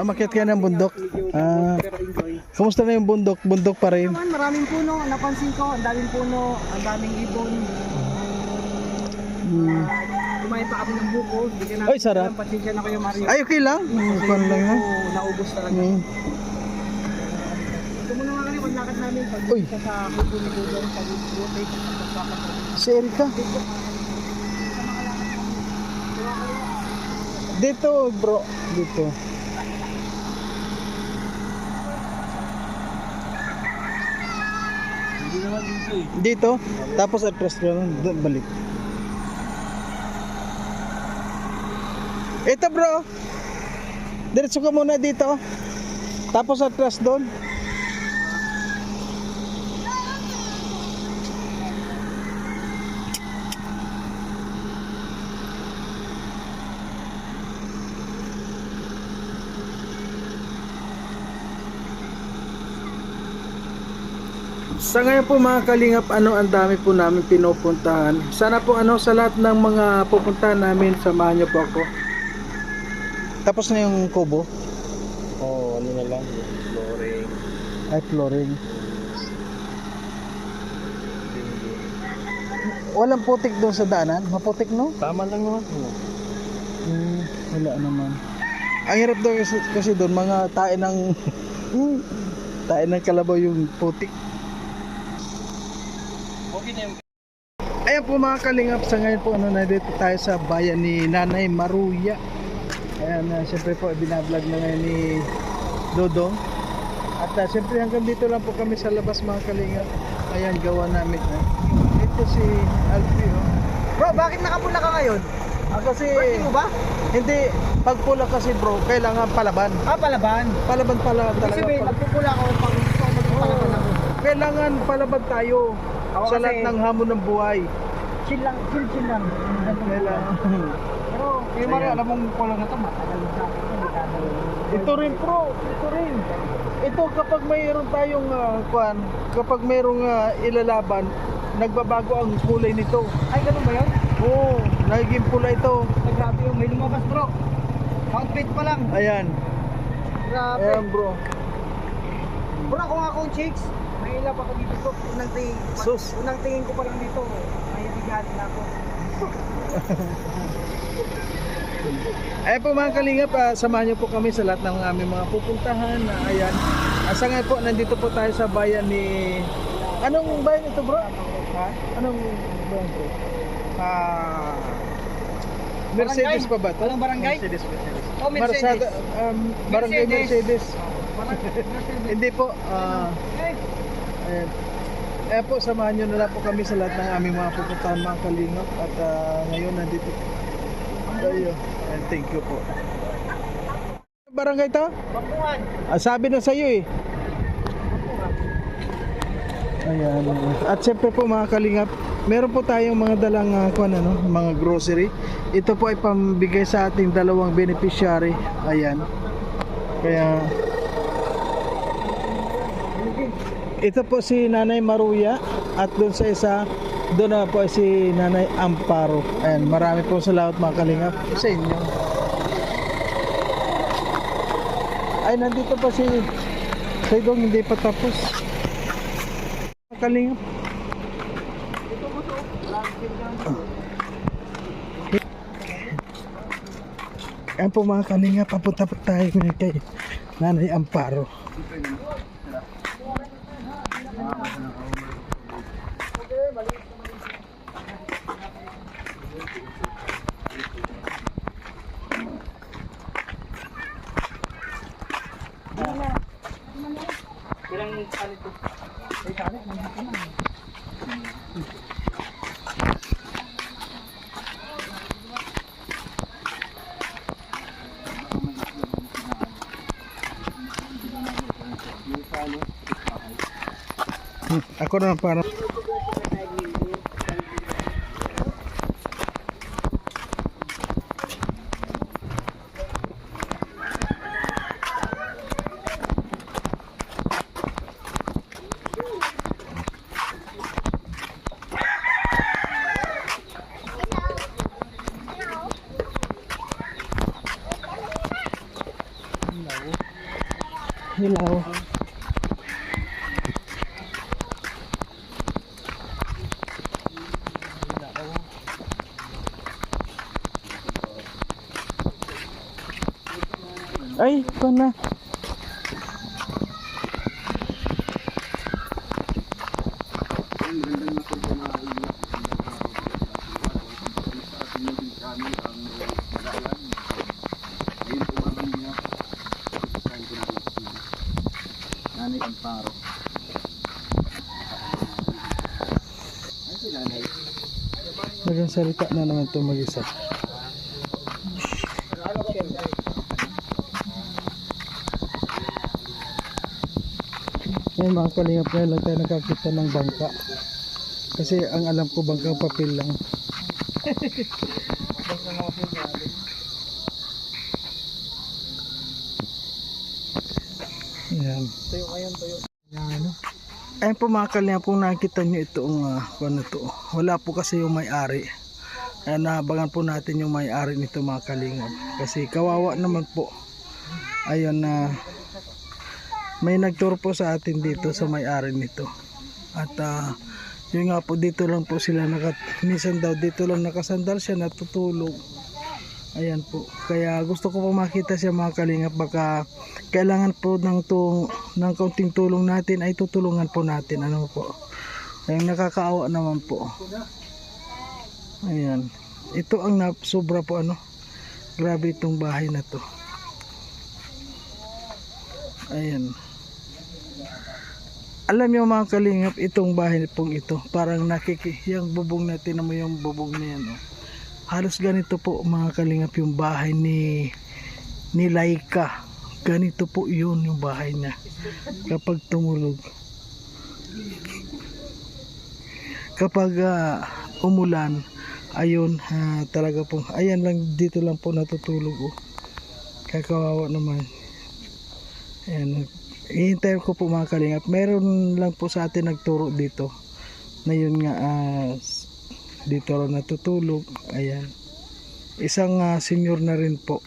Ah, makiat ka ng bundok. Ah, kumusta na yung bundok? Bundok pa rin. naman, maraming puno. Napansin ko, ang daming puno, ang daming ibon. Hmm. Kumain pa kami ng buko. Na, Ay, sarap. Pasensya na kayo, Mario. Ay, okay lang. Hmm, Kwan lang. Oo, naubos talaga. Hmm. Ito muna mga kami, maglakad namin. Pag Uy. sa buko ni Budong, pag buti, pagpapakot. Si Erika. Dito, bro. Dito. Dito. Tapos ka nun. Doon, balik. Ito bro. Diretso ka muna dito. Tapos atras doon. Sa ngayon po mga kalingap, ano ang dami po namin pinupuntahan. Sana po ano sa lahat ng mga pupuntahan namin, samahan niyo po ako. Tapos na yung kubo? Oh, ano na lang, flooring. Ay, flooring. Walang putik doon sa daanan? Maputik no? Tama lang naman. Hmm, wala naman. Ang hirap daw kasi, kasi doon, mga tae ng... Tae ng kalabaw yung putik. Na Ayan po mga kalingap, sa ngayon po ano, nandito tayo sa bayan ni Nanay Maruya. Ayan, uh, siyempre po binablog na ngayon ni Dodong. At uh, siyempre hanggang dito lang po kami sa labas mga kalingap. Ayan, gawa namin. Uh. Ito si Alfie. Oh. Bro, bakit nakapula ka ngayon? Ah, kasi, Birthday mo ba? hindi, pag pula kasi bro, kailangan palaban. Ah, palaban. Palaban pala talaga. sabihin, pala- magpupula ako pag gusto ko magpapalaban ako. Kailangan palaban tayo Ako sa kasi- lahat ng hamon ng buhay. Chill lang, chill, chill lang. Pero, Eh, Mario, alam mong pula na ito, matagal sa akin. Ito rin pro, ito rin. Ito kapag mayroon tayong ah, kwan, kapag mayroong ah, ilalaban, nagbabago ang kulay nito. Ay, ganun ba yun? Oo, nagiging pula ito. Ay, grabe yung may lumabas bro. Outfit pa lang. Ayan, Grabe. ayan bro. Bro, kung akong chicks, ako dito bro. Unang tingin, Sus. unang tingin ko pa lang dito, may bigat na ako. Ayan po mga kalingap, ah, samahan niyo po kami sa lahat ng aming mga pupuntahan. Ah, ayan, asa nga po, nandito po tayo sa bayan ni... Anong bayan ito bro? Ha? Anong bayan bro? Ah... Mercedes pa ba ito? Anong barangay? Mercedes, Mercedes. Oh, Mercedes. Marsada, um, barangay Mercedes. Mercedes. Hindi po. ah Ay, ayan. Ayan po, samahan nyo na lang po kami sa lahat ng aming mga pupuntahan mga kalingap. At ah, ngayon nandito tayo. And thank you po. Barangay to? Bakuan. Ah, sabi na sa'yo eh. Ayan. At siyempre po mga kalingap, meron po tayong mga dalang uh, kuan, ano, mga grocery. Ito po ay pambigay sa ating dalawang beneficiary. Ayan. Kaya ito po si Nanay Maruya at doon sa isa doon na po si Nanay Amparo. Ayan, marami po salamat mga kalingap sa inyo. Ay, nandito pa si Saydong hindi pa tapos. Mga Kalingap. Ayan po mga kalingap, papunta po tayo kay Nanay Amparo. Hmm, ako na parang Ay, pa na. Nagang salita na naman ito mag-isa. Ngayon mga kalingap ngayon lang tayo nakakita ng bangka. Kasi ang alam ko bangkang papel lang. Yan. Tayo ngayon, tayo. Yan. Ayun po mga kalingap kung nakita nyo itong uh, ano to. Wala po kasi yung may-ari. Kaya naabangan po natin yung may-ari nito mga kalingap. Kasi kawawa naman po. Ayun na may nagturo po sa atin dito sa may-ari nito. At ah, yun nga po dito lang po sila nakat minsan daw dito lang nakasandal siya natutulog. Ayan po. Kaya gusto ko po makita siya mga kalingap baka kailangan po ng tung ng kaunting tulong natin ay tutulungan po natin ano po. Ayun nakakaawa naman po. Ayan. Ito ang na, sobra po ano. Grabe itong bahay na to. Ayan. Alam niyo mga kalingap, itong bahay pong ito, parang nakiki, yung bubong natin mo yung bubong na yan. Oh. Halos ganito po mga kalingap yung bahay ni ni Laika. Ganito po yun yung bahay niya kapag tumulog. Kapag ah, umulan, ayun ah, talaga po. Ayan lang dito lang po natutulog oh. Kakawawa naman. Ayan. Ihintay ko po mga kalingap. Meron lang po sa atin nagturo dito. Na yun nga ah, dito lang natutulog. Ayan. Isang ah, senior na rin po.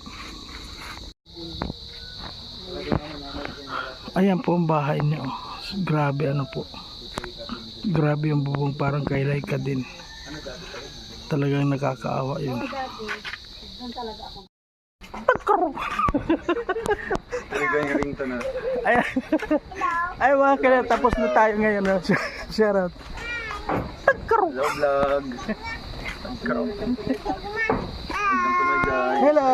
Ayan po ang bahay niya. oh. Grabe ano po. Grabe yung bubong parang kay Laika din. Talagang nakakaawa yun. Talaga yung ringtone na. Ay, ay mga kaya tapos na tayo ngayon. no? Shout out. Hello vlog. Welcome to my guys. Hello!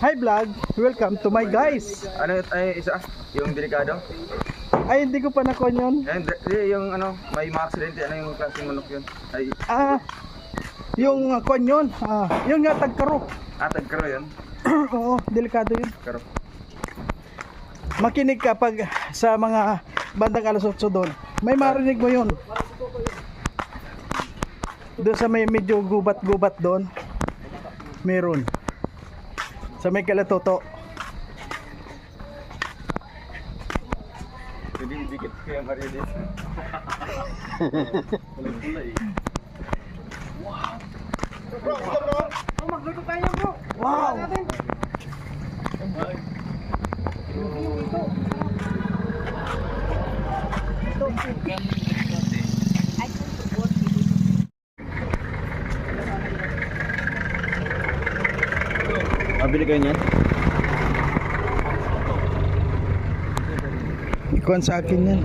Hi vlog! Welcome to my guys! Ano ay isa? Yung delikado? Ay, hindi ko pa nakon yun. Di, yung ano, may mga aksidente, ano yung klaseng manok yun? Ay, Ah, yung uh, kon yun. Ah, yun nga tagkaro. atag karo yun. Oo, delikado yun. Karo. Makinig ka pag sa mga bandang alas 8 doon. May marinig mo yun. Doon sa may medyo gubat-gubat doon. Meron. Sa may kalatoto. Hindi, dikit Maria dito. Walang pula eh. Oh, magluto tayo bro. Wow! Natin. Mabili kayo niyan? Ikuan sa akin yan.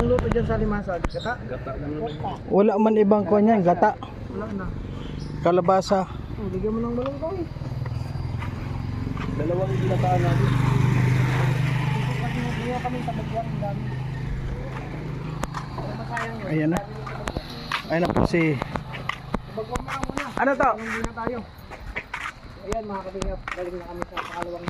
Anong luto dyan sa limasag? Kata? Wala man ibang kuan yan. Gata. Wala na. Kalabasa. Oh, bigyan mo ng malungkong. Dalawang ginataan natin. Ayan na. Ayan na po si... Ano to? Ayan mga kabingap, galing na kami sa pakalawang